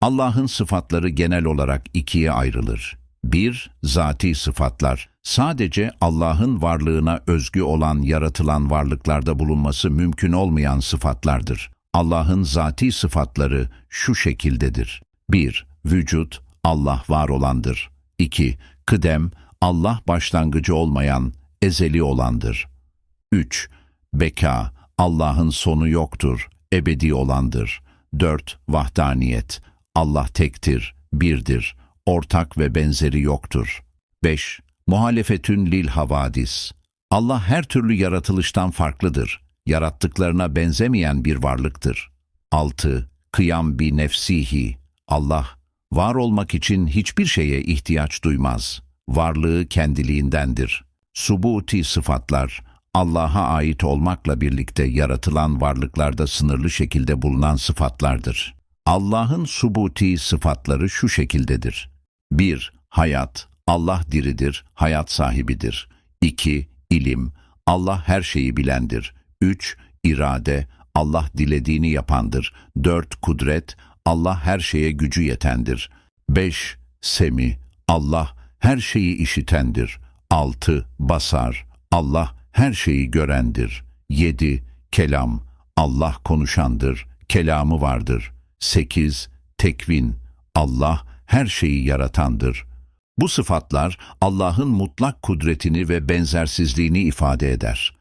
Allah'ın sıfatları genel olarak ikiye ayrılır. 1. Zati sıfatlar. Sadece Allah'ın varlığına özgü olan yaratılan varlıklarda bulunması mümkün olmayan sıfatlardır. Allah'ın zati sıfatları şu şekildedir. 1. Vücut, Allah var olandır. 2. Kıdem, Allah başlangıcı olmayan, ezeli olandır. 3. Beka, Allah'ın sonu yoktur, ebedi olandır. 4. Vahdaniyet, Allah tektir, birdir, ortak ve benzeri yoktur. 5. Muhalefetün lil havadis, Allah her türlü yaratılıştan farklıdır, yarattıklarına benzemeyen bir varlıktır. 6. Kıyam bi nefsihi, Allah, var olmak için hiçbir şeye ihtiyaç duymaz. Varlığı kendiliğindendir. Subuti sıfatlar, Allah'a ait olmakla birlikte yaratılan varlıklarda sınırlı şekilde bulunan sıfatlardır. Allah'ın subuti sıfatları şu şekildedir. 1. Hayat, Allah diridir, hayat sahibidir. 2. İlim, Allah her şeyi bilendir. 3. İrade, Allah dilediğini yapandır. 4. Kudret, Allah her şeye gücü yetendir. 5. Semi, Allah her şeyi işitendir. 6. Basar, Allah her şeyi görendir. 7. Kelam, Allah konuşandır, kelamı vardır. 8. Tekvin, Allah her şeyi yaratandır. Bu sıfatlar Allah'ın mutlak kudretini ve benzersizliğini ifade eder.